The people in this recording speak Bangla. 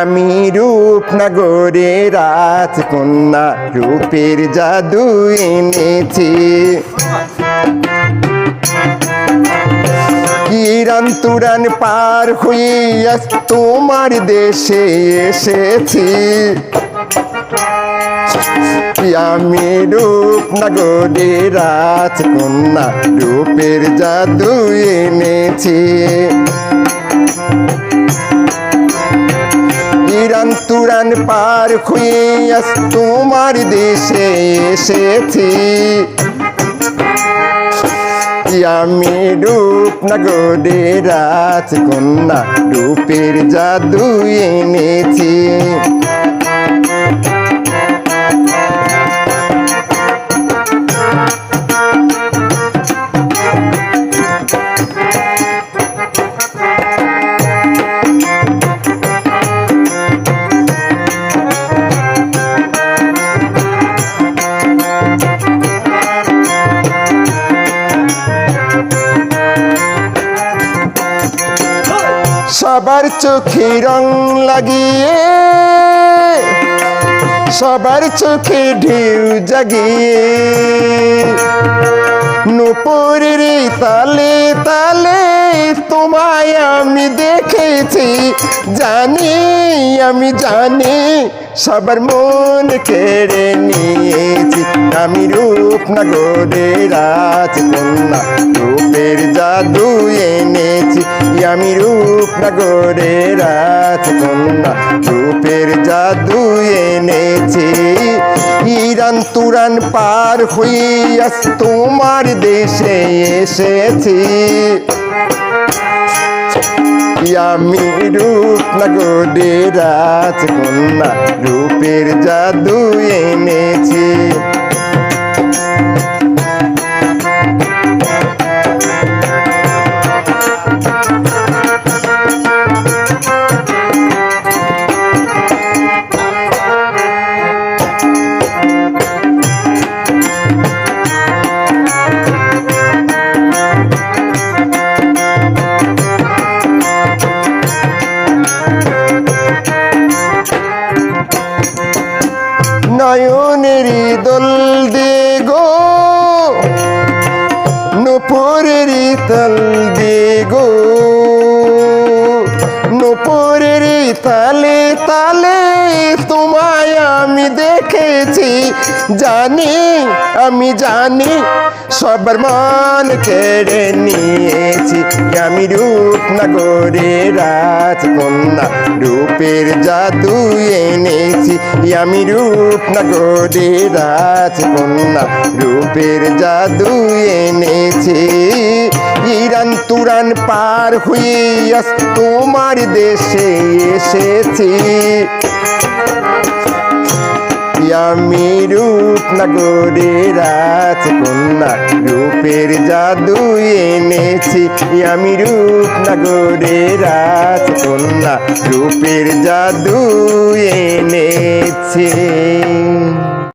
আমি রূপনগরে রাজকন্যা রূপের জাদু এনেছি। কিরণ তুরন পার আজ তোমার দেশে এসেছি। আমি রূপনগরে রাজকন্যা রূপের জাদু এনেছি। আজ তোমার দেশে এসেছি। আমি রূপনগরে রাজকন্যা রূপের জাদু এনেছি। সবার চোখে রং লাগিয়ে, সবার চোখে ঢেউ জাগিয়ে। নুপুরের তালে তালে তোমায় আমি দেখেছি, জানি, আমি জানি, সবার মন কেড়ে নিয়েছি। আমি রূপনগরে রাজকন্যা, রূপের জাদু এনেছি আমি রূপনগরে রাজকন্যা, রূপের জাদু এনেছি। ইরান তুরান পার আজ তোমার দেশে এসেছি। আমি রূপনগরে রাজকন্যা, রূপের জাদু এনেছি। নয়নের দোল দে গো নুপুরের তল দে গো আমি দেখেছি, জানি, আমি জানি, সবার মান কেড়ে নিয়েছি। আমি রূপনগরে রাজকন্যা, রূপের জাদু এনেছি। আমি রূপনগরে রাজকন্যা, রূপের জাদু এনেছি। ইরান তুরান পার হয়ে তোমার দেশে এসেছি। আমি রূপ রূপনগরে রাজকন্যা রূপের জাদু এনেছি। আমি রূপ রূপনগরে রাজকন্যা রূপের জাদু এনেছি।